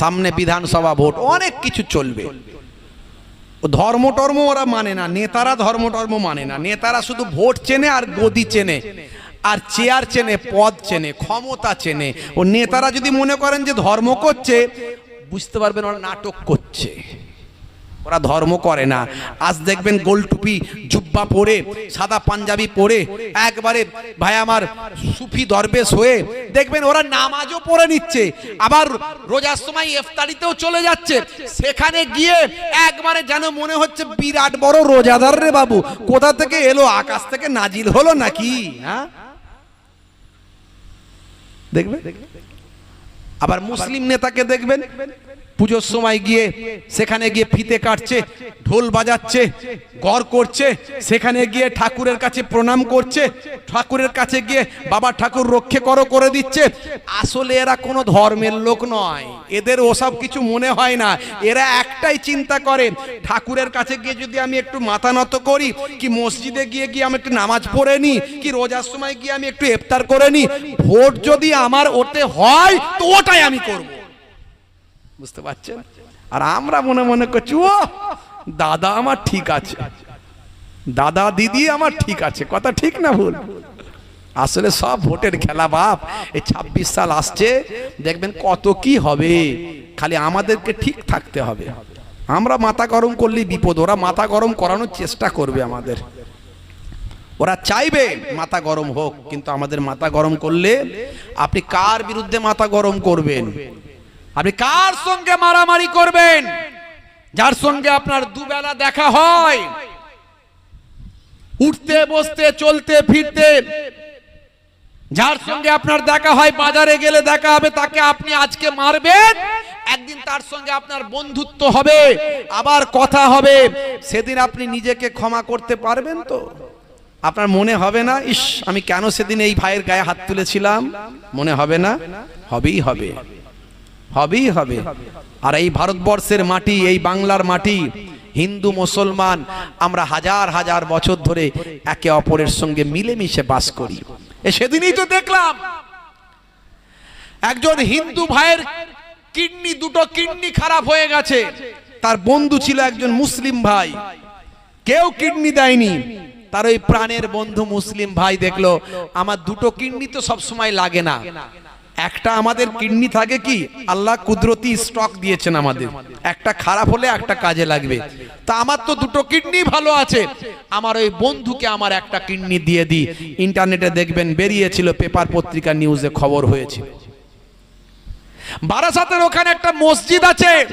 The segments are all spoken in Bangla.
সামনে বিধানসভা ভোট, অনেক কিছু চলবে। ধর্ম টর্ম ওরা মানে না, নেতারা ধর্ম টর্ম মানে না। নেতারা শুধু ভোট চেনে আর গদি চেনে, আর চেয়ার চেনে, পদ চেনে, ক্ষমতা চেনে। ও নেতারা যদি মনে করেন যে ধর্ম করছে, বুঝতে পারবেন ওরা নাটক করছে। ওরা ধর্ম করে না। আজ দেখবেন গোল টুপি জুব্বা পরে সাদা পাঞ্জাবি পরে একবারে ভাই আমার সুফি দরবেশ হয়ে দেখবেন ওরা নামাজও পড়ে নিচ্ছে, আবার রোজার সময় ইফতারিতেও চলে যাচ্ছে, সেখানে গিয়ে একবারে যেন মনে হচ্ছে বিরাট বড় রোজাদার রে বাবু, কোথা থেকে এলো, আকাশ থেকে নাজিল হলো নাকি হ্যাঁ? দেখবে আবার মুসলিম নেতাকে দেখবেন, পুজোর সময় গিয়ে সেখানে গিয়ে ফিতে কাটছে ঢোল বাজাচ্ছে, গড় করছে, সেখানে গিয়ে ঠাকুরের কাছে প্রণাম করছে, ঠাকুরের কাছে গিয়ে বাবা ঠাকুর রক্ষে করো করে দিচ্ছে। আসলে এরা কোনো ধর্মের লোক নয়, এদের ওসব কিছু মনে হয় না, এরা একটাই চিন্তা করে, ঠাকুরের কাছে গিয়ে যদি আমি একটু মাথা নত করি, কি মসজিদে গিয়ে গিয়ে আমি একটু নামাজ পড়ে নি, কি রোজার সময় গিয়ে আমি একটু ইফতার করে নি, ভোট যদি আমার ওতে হয়, তো ওটাই আমি করব। বুঝতে পারছেন? আর আমরা মনে মনে করছি ও দাদা আমার ঠিক আছে। দাদা দিদি আমার ঠিক আছে। কথা ঠিক না ভুল? আসলে সব ভোটের খেলা বাপ। এই ছাব্বিশ সাল আসছে, দেখবেন কত কি হবে। খালি আমাদেরকে ঠিক থাকতে হবে। আমরা মাথা গরম করলেই বিপদ। ওরা মাথা গরম করানোর চেষ্টা করবে আমাদের। ওরা চাইবে মাথা গরম হোক, কিন্তু আমাদের মাথা গরম করলে আপনি কার বিরুদ্ধে মাথা গরম করবেন? আপনি কার সঙ্গে মারামারি করবেন? যার সঙ্গে আপনার দুবেলা দেখা হয়, উঠতে, বসতে, চলতে, ফিরতে, যার সঙ্গে আপনার দেখা হয়, বাজারে গেলে দেখা হবে, তাকে আপনি আজকে মারবেন, একদিন তার সঙ্গে আপনার বন্ধুত্ব হবে, আবার কথা হবে, সেদিন আপনি নিজেকে ক্ষমা করতে পারবেন তো? আপনার মনে হবে না, ইস, আমি কেন সেদিন এই ভাইয়ের গায়ে হাত তুলেছিলাম? মনে হবে না? হবেই হবে। হবেই হবে। আর এই ভারতবর্ষের মাটি, এই বাংলার মাটি, হিন্দু, মুসলমান, আমরা হাজার হাজার বছর ধরে একে অপরের সঙ্গে মিলেমিশে বাস করি। সেদিনই তো দেখলাম, একজন হিন্দু ভাইয়ের কিডনি, দুটো কিডনি খারাপ হয়ে গেছে। তার বন্ধু ছিল একজন মুসলিম ভাই। কেউ কিডনি দেয়নি। তার ওই প্রাণের বন্ধু মুসলিম ভাই দেখল, আমার দুটো কিডনি তো সব সময় লাগে না। একটা আমাদের কিডনি থাকে কি? আল্লাহ কুদরতি স্টক দিয়েছেন আমাদের। একটা খারাপ হলে একটা কাজে লাগবে। তা আমার তো দুটো কিডনি ভালো আছে। আমার ওই বন্ধুকে আমার একটা কিডনি দিয়ে দিই। ইন্টারনেটে দেখবেন বেরিয়েছিল, পেপার পত্রিকা নিউজে খবর হয়েছিল বারাসাতের ওখানে একটা মসজিদ আছে।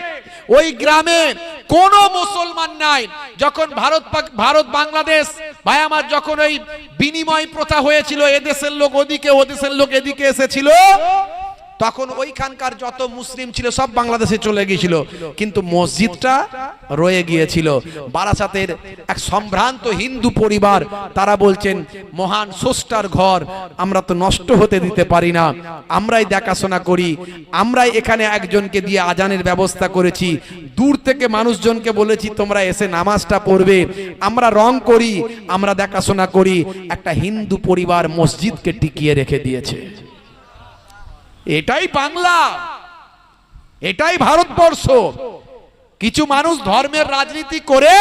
ওই গ্রামে কোনো মুসলমান নাই। যখন ভারত ভারত বাংলাদেশ ভাই আমার যখন ওই বিনিময় প্রথা হয়েছিল এদেশের লোক ওদিকে ওদেশের লোক এদিকে এসেছিল তখন ওইখানকার যত মুসলিম ছিল, সব বাংলাদেশে চলে গিয়েছিল। কিন্তু মসজিদটা রয়ে গিয়েছিল। বারাসাতের এক সম্ভ্রান্ত হিন্দু পরিবার, তারা বলছেন, মহান স্রষ্টার ঘর, আমরা তো নষ্ট হতে দিতে পারি না। আমরাই দেখাশোনা করি, আমরাই এখানে একজনকে দিয়ে আজানের ব্যবস্থা করেছি। দূর থেকে মানুষজনকে বলেছি, তোমরা এসে নামাজটা পড়বে। আমরা রং করি, আমরা দেখাশোনা করি। একটা হিন্দু পরিবার মসজিদকে টিকিয়ে রেখে দিয়েছে। এটাই বাংলা। এটাই ভারতবর্ষ। কিছু মানুষ ধর্মের রাজনীতি করে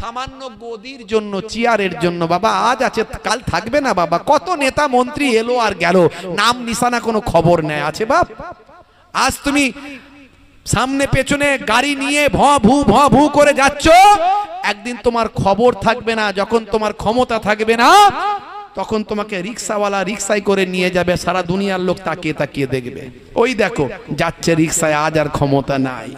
সামান্য গদির জন্য, চেয়ারের জন্য, বাবা, আজ আছে, কাল থাকবে না, বাবা। কত নেতা মন্ত্রী এলো আর গেল। নাম নিশানা কোনো খবর নেয় আছে, বাপ। আজ তুমি সামনে পেছনে গাড়ি নিয়ে ভ, ভু ভ, ভু করে যাচ্ছ। একদিন তোমার খবর থাকবে না, যখন তোমার ক্ষমতা থাকবে না তখন তোমাকে রিক্সাওয়ালা রিক্সায় করে নিয়ে যাবে, সারা দুনিয়ার লোক তাকিয়ে তাকিয়ে দেখবে। ওই দেখো, যাচ্ছে রিক্সায়, আজ আর ক্ষমতা নাই।